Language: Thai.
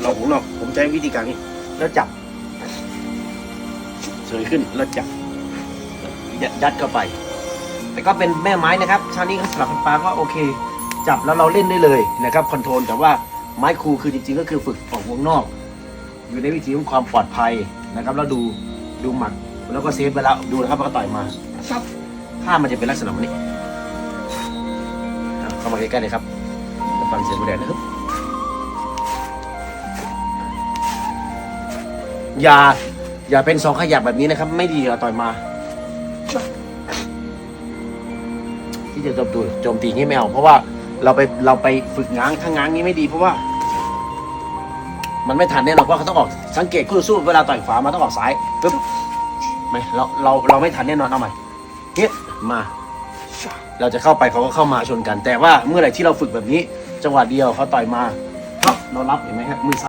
เราของนอกผมใช้วิธีการนี้แล้วจับเฉยขึ้นแล้วจับยัดยัดเข้าไป แต่ก็เป็นแม่ไม้นะครับชานี้ก็สลับปลาก็โอเค จับแล้วเราเล่นได้เลยนะครับคอนโทรลแต่ว่าไม้ครูคือจริงๆก็คือฝึกออกวงนอก อยู่ในวิถีของความปลอดภัยนะครับ แล้วดูดูหมัดแล้วก็เซฟไปแล้วดูนะครับแล้วก็ต่อยมาครับถ้ามันจะเป็นลักษณะแบบนี้อะเข้ามาใกล้ๆเลยครับจะฟังเสียงบุแดงนะครับ อย่า อย่าเป็นสองขยักแบบนี้นะครับ ไม่ดีเอาต่อยมาที่จะโจมตีโจมตีงี้ไม่เอาเพราะว่าเราไปเราไปฝึกง้างถ้าง้างงี้ไม่ดี เพราะว่า มันไม่ทันแน่นอนเพราะเขาต้องออกสังเกตคู่สู้เวลาต่อยขวามาต้องออกซ้ายปึ๊บไม่เราเราเราไม่ทันแน่นอนเอาใหม่เฮ้ยมา เราจะเข้าไปเขาก็เข้ามาชนกัน แต่ว่าเมื่อไหร่ที่เราฝึกแบบนี้ จังหวะเดียวเขาต่อยมาเรารับเห็นไหมฮะมือซ้าย